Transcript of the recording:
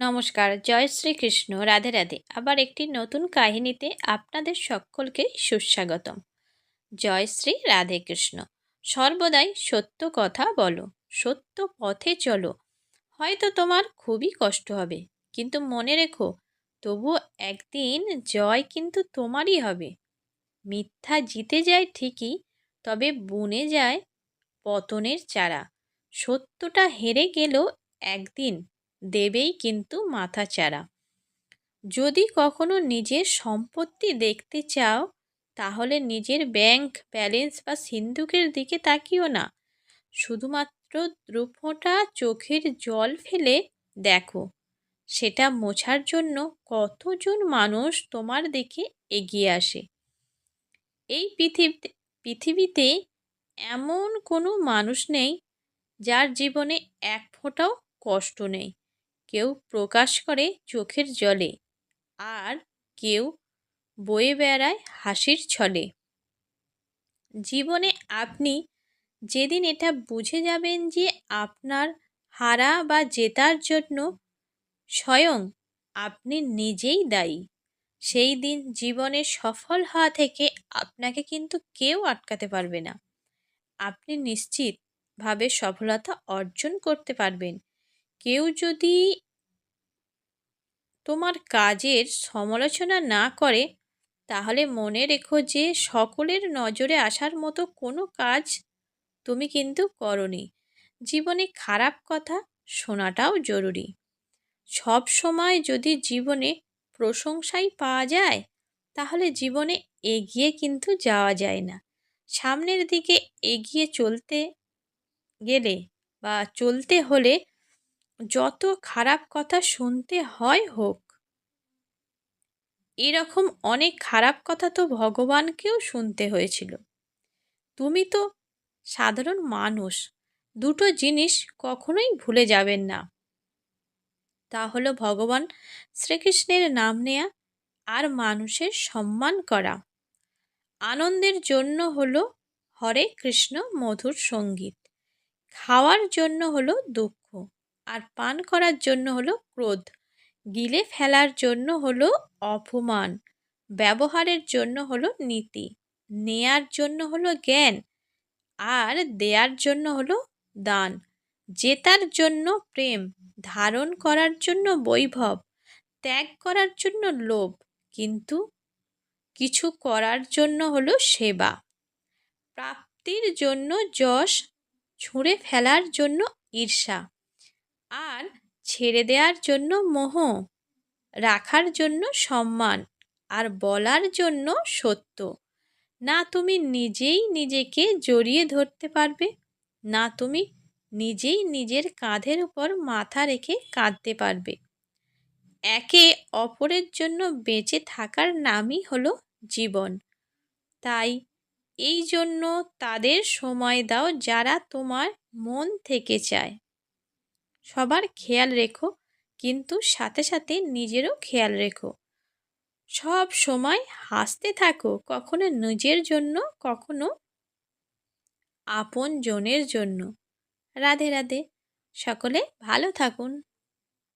নমস্কার, জয় শ্রীকৃষ্ণ, রাধে রাধে। আবার একটি নতুন কাহিনীতে আপনাদের সকলকে সুস্বাগতম। জয় শ্রী রাধে কৃষ্ণ। সর্বদাই সত্য কথা বলো, সত্য পথে চলো। হয়তো তোমার খুবই কষ্ট হবে, কিন্তু মনে রেখো তবু একদিন জয় কিন্তু তোমারই হবে। মিথ্যা জিতে যায় ঠিকই, তবে বুনে যায় পতনের চারা। সত্যটা হেরে গেলেও একদিন। দেবেই কিন্তু মাথা চারা যদি কখনো নিজের সম্পত্তি দেখতে চাও, তাহলে নিজের ব্যাংক ব্যালেন্স বা সিন্ধুকের দিকে তাকিও না। শুধুমাত্র দ্রুফোঁটা চোখের জল ফেলে দেখো। সেটা মোছার জন্য কতজন মানুষ তোমার দিকে এগিয়ে আসে? এই পৃথিবীতে পৃথিবীতে এমন কোনো মানুষ নেই, যার জীবনে এক ফোঁটাও কষ্ট নেই। কেউ প্রকাশ করে চোখের জলে আর কেউ বয়ে বেড়ায় হাসির ছলে। জীবনে আপনি যেদিন এটা বুঝে যাবেন যে আপনার হারা বা জেতার জন্য স্বয়ং আপনি নিজেই দায়ী, সেই দিন জীবনে সফল হওয়া থেকে আপনাকে কিন্তু কেউ আটকাতে পারবে না। আপনি নিশ্চিতভাবে সফলতা অর্জন করতে পারবেন। কেউ যদি তোমার কাজের সমালোচনা না করে, তাহলে মনে রেখো যে সকলের নজরে আসার মতো কোনো কাজ তুমি কিন্তু করনি। জীবনে খারাপ কথা শোনাটাও জরুরি। সব সময় যদি জীবনে প্রশংসাই পাওয়া যায়, তাহলে জীবনে এগিয়ে কিন্তু যাওয়া যায় না। সামনের দিকে এগিয়ে চলতে গেলে বা চলতে হলে যত খারাপ কথা শুনতে হয় হোক, এরকম অনেক খারাপ কথা তো ভগবানকেও শুনতে হয়েছিল। তুমি তো সাধারণ মানুষ, দুটো জিনিস কখনোই ভুলে যাবেন না। তা হলো ভগবান শ্রীকৃষ্ণের নাম নেয়া আর মানুষের সম্মান করা। আনন্দের জন্য হলো হরে কৃষ্ণ মধুর সংগীত, খাওয়ার জন্য হলো দুঃখ। আর পান করার জন্য হলো ক্রোধ। গিলে ফেলার জন্য হলো অপমান। ব্যবহারের জন্য হলো নীতি। নেয়ার জন্য হলো জ্ঞান। আর দেয়ার জন্য হলো দান। জেতার জন্য প্রেম। ধারণ করার জন্য বৈভব। ত্যাগ করার জন্য লোভ। কিন্তু কিছু করার জন্য হলো সেবা। প্রাপ্তির জন্য যশ। ছুঁড়ে ফেলার জন্য ঈর্ষা। আর ছেড়ে দেওয়ার জন্য মোহ, রাখার জন্য সম্মান, আর বলার জন্য সত্য। না তুমি নিজেই নিজেকে জড়িয়ে ধরতে পারবে, না তুমি নিজেই নিজের কাঁধের উপর মাথা রেখে কাঁদতে পারবে। একে অপরের জন্য বেঁচে থাকার নামই হলো জীবন। তাই এই জন্য তাদের সময় দাও যারা তোমার মন থেকে চায়। সবার খেয়াল রেখো, কিন্তু সাথে সাথে নিজেরও খেয়াল রেখো। সব সময় হাসতে থাকো, কখনো নিজের জন্য, কখনো আপন জনের জন্য। রাধে রাধে, সকলে ভালো থাকুন।